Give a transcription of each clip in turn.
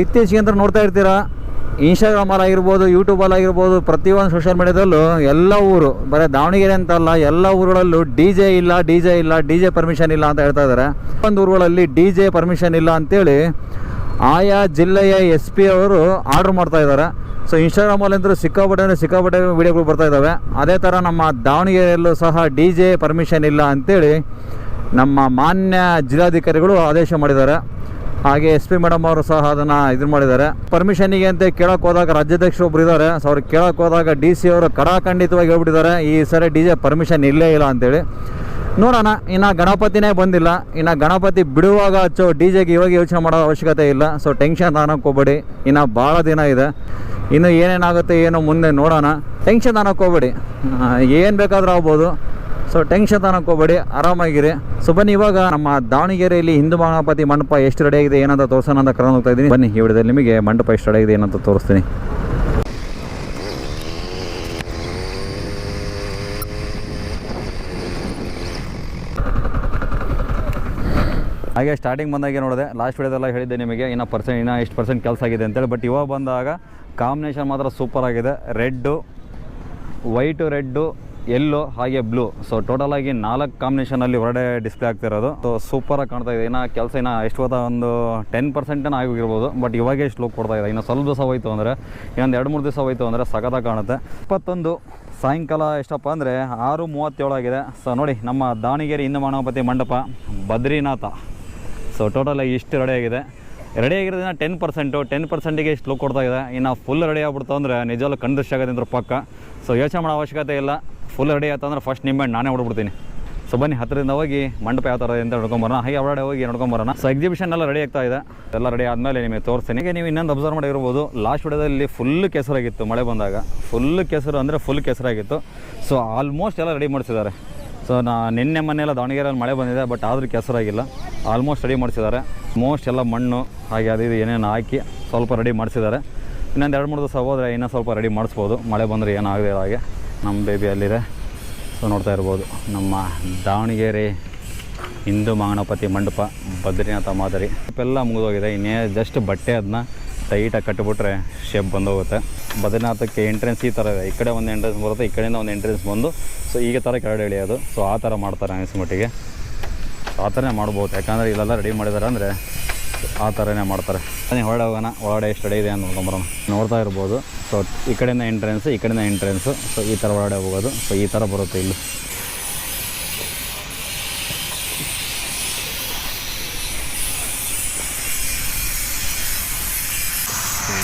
ಇತ್ತೀಚೆಗೆ ಅಂತ ನೋಡ್ತಾ ಇರ್ತೀರಾ ಇನ್ಸ್ಟಾಗ್ರಾಮಲ್ಲಿ ಆಗಿರ್ಬೋದು ಯೂಟ್ಯೂಬಲ್ಲಿ ಆಗಿರ್ಬೋದು, ಪ್ರತಿಯೊಂದು ಸೋಷಿಯಲ್ ಮೀಡಿಯಾದಲ್ಲೂ ಎಲ್ಲ ಊರು, ಬರೀ ದಾವಣಗೆರೆ ಅಂತಲ್ಲ ಎಲ್ಲ ಊರುಗಳಲ್ಲೂ ಡಿ ಜೆ ಇಲ್ಲ ಡಿ ಜೆ ಇಲ್ಲ ಡಿ ಜೆ ಪರ್ಮಿಷನ್ ಇಲ್ಲ ಅಂತ ಹೇಳ್ತಾ ಇದ್ದಾರೆ. ಒಂದು ಊರುಗಳಲ್ಲಿ ಡಿ ಜೆ ಪರ್ಮಿಷನ್ ಇಲ್ಲ ಅಂತೇಳಿ ಆಯಾ ಜಿಲ್ಲೆಯ ಎಸ್ ಪಿ ಅವರು ಆರ್ಡ್ರ್ ಮಾಡ್ತಾ ಇದ್ದಾರೆ. ಸೊ ಇನ್ಸ್ಟಾಗ್ರಾಮಲ್ಲಿ ಅಂದ್ರೆ ಸಿಕ್ಕಾಪಟ್ಟೆ ಸಿಕ್ಕಾಪಟ್ಟೆ ವೀಡಿಯೋಗಳು ಬರ್ತಾ ಇದ್ದಾವೆ. ಅದೇ ಥರ ನಮ್ಮ ದಾವಣಗೆರೆಯಲ್ಲೂ ಸಹ ಡಿ ಜೆ ಪರ್ಮಿಷನ್ ಇಲ್ಲ ಅಂತೇಳಿ ನಮ್ಮ ಮಾನ್ಯ ಜಿಲ್ಲಾಧಿಕಾರಿಗಳು ಆದೇಶ ಮಾಡಿದ್ದಾರೆ. ಹಾಗೆ ಎಸ್ ಪಿ ಮೇಡಮ್ ಅವರು ಸಹ ಅದನ್ನು ಇದು ಮಾಡಿದ್ದಾರೆ. ಪರ್ಮಿಷನಿಗೆ ಅಂತ ಕೇಳಕ್ಕೆ ಹೋದಾಗ ರಾಜ್ಯಾಧ್ಯಕ್ಷ ಒಬ್ರು ಇದ್ದಾರೆ. ಸೊ ಅವ್ರು ಕೇಳಕ್ಕೆ ಹೋದಾಗ ಡಿ ಸಿ ಅವರು ಕಡಾಖಂಡಿತವಾಗಿ ಹೇಳ್ಬಿಟ್ಟಿದ್ದಾರೆ. ಈ ಸರಿ ಡಿ ಜೆ ಪರ್ಮಿಷನ್ ಇಲ್ಲೇ ಇಲ್ಲ ಅಂತೇಳಿ. ನೋಡೋಣ, ಇನ್ನು ಗಣಪತಿನೇ ಬಂದಿಲ್ಲ. ಇನ್ನು ಗಣಪತಿ ಬಿಡುವಾಗ ಹಚ್ಚೋ ಡಿ ಜೆಗೆ ಇವಾಗ ಯೋಚನೆ ಮಾಡೋ ಅವಶ್ಯಕತೆ ಇಲ್ಲ. ಸೊ ಟೆನ್ಷನ್ ಹೋಗ್ಬೇಡಿ. ಇನ್ನು ಭಾಳ ದಿನ ಇದೆ. ಇನ್ನು ಏನೇನಾಗುತ್ತೆ, ಏನೋ ಮುಂದೆ ನೋಡೋಣ. ಟೆನ್ಷನ್ ಹೋಗ್ಬೇಡಿ. ಏನು ಬೇಕಾದರೂ ಆಗ್ಬೋದು. ಸೊ ಟೆನ್ಷನ್ ತನಕ ಹೋಗ್ಬೇಡಿ, ಆರಾಮಾಗಿರಿ. ಸೊ ಬನ್ನಿ, ಇವಾಗ ನಮ್ಮ ದಾವಣಗೆರೆಯಲ್ಲಿ ಹಿಂದೂ ಮಹಾಪತಿ ಮಂಟಪ ಎಷ್ಟು ರೆಡಿ ಆಗಿದೆ, ಏನಂತ ತೋರಿಸೋಣ ಅಂತ ಕರ್ಕೊಂಡು ಹೋಗ್ತಾ ಇದ್ದೀನಿ. ಬನ್ನಿ, ಈ ವಿಡಿಯೋದಲ್ಲಿ ನಿಮಗೆ ಮಂಟಪ ಎಷ್ಟು ರೆಡಿ ಆಗಿದೆ ಏನಂತ ತೋರಿಸ್ತೀನಿ. ಹಾಗೆ ಸ್ಟಾರ್ಟಿಂಗ್ ಬಂದಾಗೆ ನೋಡಿದೆ. ಲಾಸ್ಟ್ ವಿಡಿಯೋದೆಲ್ಲ ಹೇಳಿದ್ದೆ ನಿಮಗೆ, ಇನ್ನೂ ಪರ್ಸೆಂಟ್ ಇನ್ನೂ ಎಷ್ಟು ಪರ್ಸೆಂಟ್ ಕೆಲಸ ಆಗಿದೆ ಅಂತೇಳಿ. ಬಟ್ ಇವಾಗ ಬಂದಾಗ ಕಾಂಬಿನೇಷನ್ ಮಾತ್ರ ಸೂಪರ್ ಆಗಿದೆ. ರೆಡ್ಡು ವೈಟು ರೆಡ್ಡು ಎಲ್ಲೋ ಹಾಗೆ ಬ್ಲೂ ಸೊ ಟೋಟಲ್ ಆಗಿ ನಾಲ್ಕು ಕಾಂಬಿನೇಷನಲ್ಲಿ ಹೊರಡೆ ಡಿಸ್ಪ್ಲೇ ಆಗ್ತಿರೋದು ಸೊ ಸೂಪರಾಗಿ ಕಾಣ್ತಾ ಇದೆ. ಇನ್ನು ಕೆಲಸ ಇನ್ನು ಎಷ್ಟು ಹೋದ ಒಂದು ಟೆನ್ ಪರ್ಸೆಂಟನ್ನು ಆಗಿರ್ಬೋದು. ಬಟ್ ಇವಾಗೇ ಎಷ್ಟು ಲುಕ್ ಕೊಡ್ತಾ ಇದೆ. ಇನ್ನು ಸ್ವಲ್ಪ ದಿವಸ ಹೋಯ್ತು ಅಂದರೆ, ಇನ್ನೊಂದು ಎರಡು ಮೂರು ದಿವಸ ಹೋಯ್ತು ಅಂದರೆ ಸಖತ್ತಾಗಿ ಕಾಣುತ್ತೆ. ಇಪ್ಪತ್ತೊಂದು ಸಾಯಂಕಾಲ ಎಷ್ಟಪ್ಪ ಅಂದರೆ ಆರು ಮೂವತ್ತೇಳು ಆಗಿದೆ. ಸೊ ನೋಡಿ, ನಮ್ಮ ದಾವಣಗೆರೆ ಹಿಂದೂ ಮಾನವಪತಿ ಮಂಟಪ, ಬದ್ರಿನಾಥ. ಸೊ ಟೋಟಲ್ ಇಷ್ಟು ರೆಡಿ ಆಗಿದೆ. ರೆಡಿ ಆಗಿರೋದನ್ನ ಟೆನ್ ಪರ್ಸೆಂಟು ಟೆನ್ ಪರ್ಸೆಂಟಿಗೆ ಇಷ್ಟು ಲುಕ್ ಕೊಡ್ತಾ ಇದೆ. ಇನ್ನು ಫುಲ್ ರೆಡಿ ಆಗ್ಬಿಡ್ತು ಅಂದರೆ ನಿಜವಲ್ಲೂ ಕಣ್ದೃಶ್ಯ ಆಗೋದಿಂದ್ರ ಪಕ್ಕ. ಸೊ ಯೋಚನೆ ಮಾಡೋ ಅವಶ್ಯಕತೆ ಇಲ್ಲ. ಫುಲ್ ರೆಡಿ ಆಯ್ತು ಅಂದ್ರೆ ಫಸ್ಟ್ ನಿಮ್ಮ ನಾನೇ ಹೊಡ್ಬಿಡ್ತೀನಿ. ಸೊ ಬನ್ನಿ ಹತ್ತಿರದಿಂದ ಹೋಗಿ ಮಂಟಪ ಯಾವ ಥರ ಅಂತ ನೋಡ್ಕೊಂಬರೋಣ ಹಾಗೆ ಹೊರಗಡೆ ಹೋಗಿ ನೋಡ್ಕೊಂಬರೋಣ ಸೊ ಎಕ್ಸಿಬಿಷನ್ ಎಲ್ಲ ರೆಡಿ ಆಗ್ತಾ ಇದೆ. ಎಲ್ಲ ರೆಡಿ ಆದಮೇಲೆ ನಿಮಗೆ ತೋರಿಸ್ತೀನಿ. ಹೀಗೆ ನೀವು ಇನ್ನೊಂದು ಅಬ್ಸರ್ವ್ ಮಾಡಿರ್ಬೋದು. ಲಾಸ್ಟ್ ವಿಡಿಯೋದಲ್ಲಿ ಫುಲ್ ಕೆಸರಾಗಿತ್ತು ಮಳೆ ಬಂದಾಗ. ಫುಲ್ ಕೆಸರು ಅಂದರೆ ಫುಲ್ ಕೆಸರಾಗಿತ್ತು. ಸೊ ಆಲ್ಮೋಸ್ಟ್ ಎಲ್ಲ ರೆಡಿ ಮಾಡಿಸಿದ್ದಾರೆ. ಸೊ ನಾ ನಿನ್ನೆ ಮನೆಯೆಲ್ಲ ದಾವಣಗೆರೆಯಲ್ಲಿ ಮಳೆ ಬಂದಿದೆ ಬಟ್ ಆದರೂ ಕೆಸರಾಗಿಲ್ಲ. ಆಲ್ಮೋಸ್ಟ್ ರೆಡಿ ಮಾಡಿಸಿದ್ದಾರೆ. ಮೋಸ್ಟ್ ಎಲ್ಲ ಮಣ್ಣು, ಹಾಗೆ ಅದು ಇದು ಏನೇನು ಹಾಕಿ ಸ್ವಲ್ಪ ರೆಡಿ ಮಾಡಿಸಿದ್ದಾರೆ. ಇನ್ನೊಂದು ಎರಡು ಮೂರು ದಿವಸ ಹೋದರೆ ಇನ್ನೂ ಸ್ವಲ್ಪ ರೆಡಿ ಮಾಡಿಸ್ಬೋದು. ಮಳೆ ಬಂದರೆ ಏನಾಗದೆ ಹಾಗೆ. ನಮ್ಮ ಬೇಬಿ ಅಲ್ಲಿದೆ. ಸೊ ನೋಡ್ತಾ ಇರ್ಬೋದು. ನಮ್ಮ ದಾವಣಗೆರೆ ಹಿಂದೂ ಮಾಗಣಪತಿ ಮಂಟಪ ಬದ್ರಿನಾಥ ಮಾದರಿ. ಎಲ್ಲ ಮುಗಿದೋಗಿದೆ. ಇನ್ನೇ ಜಸ್ಟ್ ಬಟ್ಟೆ ಅದನ್ನ ಟೈಟಾಗಿ ಕಟ್ಟಿಬಿಟ್ರೆ ಶೇಪ್ ಬಂದೋಗುತ್ತೆ. ಬದ್ರಿನಾಥಕ್ಕೆ ಎಂಟ್ರೆನ್ಸ್ ಈ ಥರ ಇದೆ. ಈ ಕಡೆ ಒಂದು ಎಂಟ್ರೆನ್ಸ್ ಬರುತ್ತೆ, ಈ ಕಡೆಯಿಂದ ಒಂದು ಎಂಟ್ರೆನ್ಸ್ ಬಂದು ಸೊ ಈಗ ಥರ ಕೆಳಗಡೆ ಇಳಿಯೋದು ಸೊ ಆ ಥರ ಮಾಡ್ತಾರೆ ಅನಿಸ್ಮಟ್ಟಿಗೆ ಆ ಥರನೇ ಮಾಡ್ಬೋದು. ಯಾಕಂದರೆ ಇಲ್ಲೆಲ್ಲ ರೆಡಿ ಮಾಡಿದ್ದಾರೆ ಅಂದರೆ ಆ ಥರನೇ ಮಾಡ್ತಾರೆ. ಅದೇ ಹೊರಡೆ ಹೋಗೋಣ. ಒಳಗಡೆ ಎಷ್ಟು ಅಡಿ ಇದೆ ಅಂತ ನೋಡ್ಕೊಂಬರೋಣ ನೋಡ್ತಾ ಇರ್ಬೋದು. ಸೊ ಈ ಕಡೆಯಿಂದ ಎಂಟ್ರೆನ್ಸ್ ಈ ಕಡೆಯಿಂದ ಎಂಟ್ರೆನ್ಸು ಸೊ ಈ ಥರ ಒಳಗಡೆ ಹೋಗೋದು. ಸೊ ಈ ಥರ ಬರುತ್ತೆ ಇಲ್ಲಿ.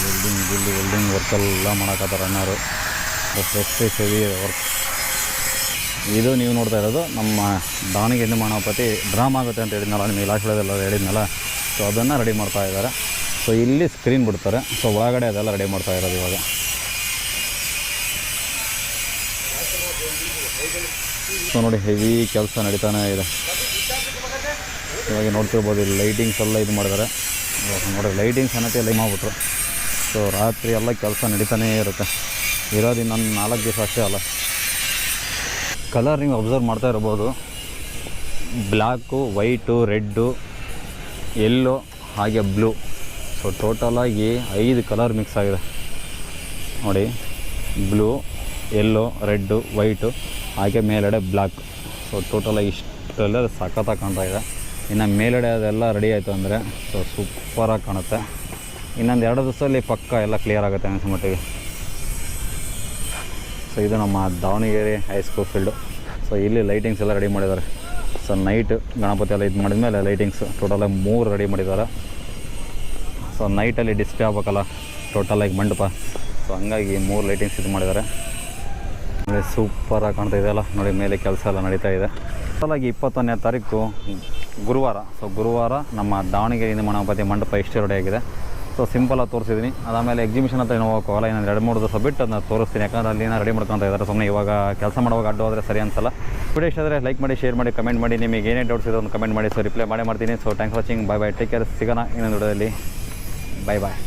ವೆಲ್ಡಿಂಗ್ ಇಲ್ಲಿ ವೆಲ್ಡಿಂಗ್ ವರ್ಕೆಲ್ಲ ಮಾಡೋಕತ್ತಾರೆ ಅಣ್ಣವರು. ಎಷ್ಟು ಹೆವಿ ವರ್ಕ್ ಇದು ನೀವು ನೋಡ್ತಾ ಇರೋದು ನಮ್ಮ ದಾವಣಗೆರೆ ಮಾಣಪತಿ ಡ್ರಾಮ್ ಆಗುತ್ತೆ ಅಂತ ಹೇಳಿದ್ನಲ್ಲ ನಿಮಗೆ ಲಾಸ್ಟ್ ಹೇಳಿದ್ನಲ್ಲ. ಸೊ ಅದನ್ನು ರೆಡಿ ಮಾಡ್ತಾ ಇದ್ದಾರೆ. ಸೊ ಇಲ್ಲಿ ಸ್ಕ್ರೀನ್ ಬಿಡ್ತಾರೆ. ಸೊ ಒಳಗಡೆ ಅದೆಲ್ಲ ರೆಡಿ ಮಾಡ್ತಾ ಇರೋದು ಇವಾಗ. ಸೊ ನೋಡಿ ಹೆವಿ ಕೆಲಸ ನಡೀತಾನೆ ಇದೆ. ಇವಾಗ ನೋಡ್ತಿರ್ಬೋದು, ಇಲ್ಲಿ ಲೈಟಿಂಗ್ಸ್ ಎಲ್ಲ ಇದು ಮಾಡಿದ್ದಾರೆ. ನೋಡಿ ಲೈಟಿಂಗ್ಸ್ ಅನ್ನತ್ತೆ ಲೈಮ್ ಮಾಡಿಬಿಟ್ರು ಸೊ ರಾತ್ರಿ ಎಲ್ಲ ಕೆಲಸ ನಡೀತಾನೇ ಇರುತ್ತೆ. ಇರೋದು ಇನ್ನೊಂದು ನಾಲ್ಕು ದಿವಸ ಅಷ್ಟೇ ಅಲ್ಲ. ಕಲರ್ ನೀವು ಅಬ್ಸರ್ವ್ ಮಾಡ್ತಾ ಇರ್ಬೋದು. ಬ್ಲ್ಯಾಕು ವೈಟು ರೆಡ್ಡು ಎಲ್ಲೋ ಹಾಗೆ ಬ್ಲೂ ಸೊ ಟೋಟಲಾಗಿ ಐದು ಕಲರ್ ಮಿಕ್ಸ್ ಆಗಿದೆ. ನೋಡಿ ಬ್ಲೂ ಎಲ್ಲೋ ರೆಡ್ಡು ವೈಟು ಹಾಗೆ ಮೇಲೆಡೆ ಬ್ಲ್ಯಾಕ್ ಸೊ ಟೋಟಲಾಗಿ ಇಷ್ಟೆಲ್ಲ ಸಖತ್ತಾಗಿ ಕಾಣ್ತಾ ಇದೆ. ಇನ್ನು ಮೇಲೆಡೆ ಅದೆಲ್ಲ ರೆಡಿ ಆಯಿತು ಅಂದರೆ ಸೊ ಸೂಪರಾಗಿ ಕಾಣುತ್ತೆ. ಇನ್ನೊಂದು ಎರಡು ದಿವಸದಲ್ಲಿ ಪಕ್ಕ ಎಲ್ಲ ಕ್ಲಿಯರ್ ಆಗುತ್ತೆ ಅನಿಸೋ ಮಟ್ಟಿಗೆ. ಸೊ ಇದು ನಮ್ಮ Davanagere high school field so ಇಲ್ಲಿ ಲೈಟಿಂಗ್ಸ್ ಎಲ್ಲ ರೆಡಿ ಮಾಡಿದ್ದಾರೆ. ಸೊ ನೈಟ್ ಗಣಪತಿ ಎಲ್ಲ ಇದು ಮಾಡಿದ್ಮೇಲೆ ಲೈಟಿಂಗ್ಸ್ ಟೋಟಲಾಗಿ ಮೂರು ರೆಡಿ ಮಾಡಿದ್ದಾರೆ. ಸೊ ನೈಟಲ್ಲಿ ಡಿಸ್ಪ್ಲೇ ಆಗ್ಬೇಕಲ್ಲ ಟೋಟಲಾಗಿ ಮಂಟಪ. ಸೊ ಹಂಗಾಗಿ ಮೂರು ಲೈಟಿಂಗ್ಸ್ ಇದು ಮಾಡಿದ್ದಾರೆ. ನೋಡಿ ಸೂಪರಾಗಿ ಕಾಣ್ತಾ ಇದೆಯಲ್ಲ ನೋಡಿ, ಮೇಲೆ ಕೆಲಸ ಎಲ್ಲ ನಡೀತಾ ಇದೆ. ಟೋಟಲಾಗಿ ಇಪ್ಪತ್ತೊಂದನೇ ತಾರೀಕು ಗುರುವಾರ. ಸೊ ಗುರುವಾರ ನಮ್ಮ ದಾವಣಗೆರೆ ಗಣಪತಿ ಮಂಟಪ ಇಷ್ಟು ರೆಡಿ ಆಗಿದೆ. ಸೊ ಸಿಂಪಲಾಗಿ ತೋರಿಸಿದ್ದೀನಿ ಅದಾದಮೇಲೆ ಎಕ್ಸಿಬಿಷನ್ ಅಂತ ಏನೋ ಹೋಗೋಲ್ಲ ಇನ್ನೊಂದು ಎರಡು ಮೂರು ದಿವಸ ಬಿಟ್ಟು ಅದನ್ನ ತೋರಿಸ್ತೀನಿ. ಯಾಕಂದ್ರೆ ಅಲ್ಲಿ ರೆಡಿ ಮಾಡ್ಕೊತಾ ಇದ್ದಾರೆ ಸುಮ್ಮನೆ ಇವಾಗ ಕೆಲಸ ಮಾಡುವಾಗ ಅಡ್ಡು ಆದರೆ ಸರಿ ಅನ್ಸಲ್ಲ. ವಿಡಿಯೋ ಇಷ್ಟ ಆದರೆ ಲೈಕ್ ಮಾಡಿ ಶೇರ್ ಮಾಡಿ ಕಮೆಂಟ್ ಮಾಡಿ. ನಿಮಗೆ ಏನೇ ಡೌಟ್ಸ್ ಇದೆ ಒಂದು ಕಮೆಂಟ್ ಮಾಡಿ. ಸೊ ರಿಪ್ಲೈ ಮಾಡೇ ಮಾಡ್ತೀನಿ. So thanks watching bye bye take care ಸಿಗೋಣ ಇನ್ನೊಂದು ವಿಡಿಯೋದಲ್ಲಿ. ಬಾಯ್ ಬಾಯ್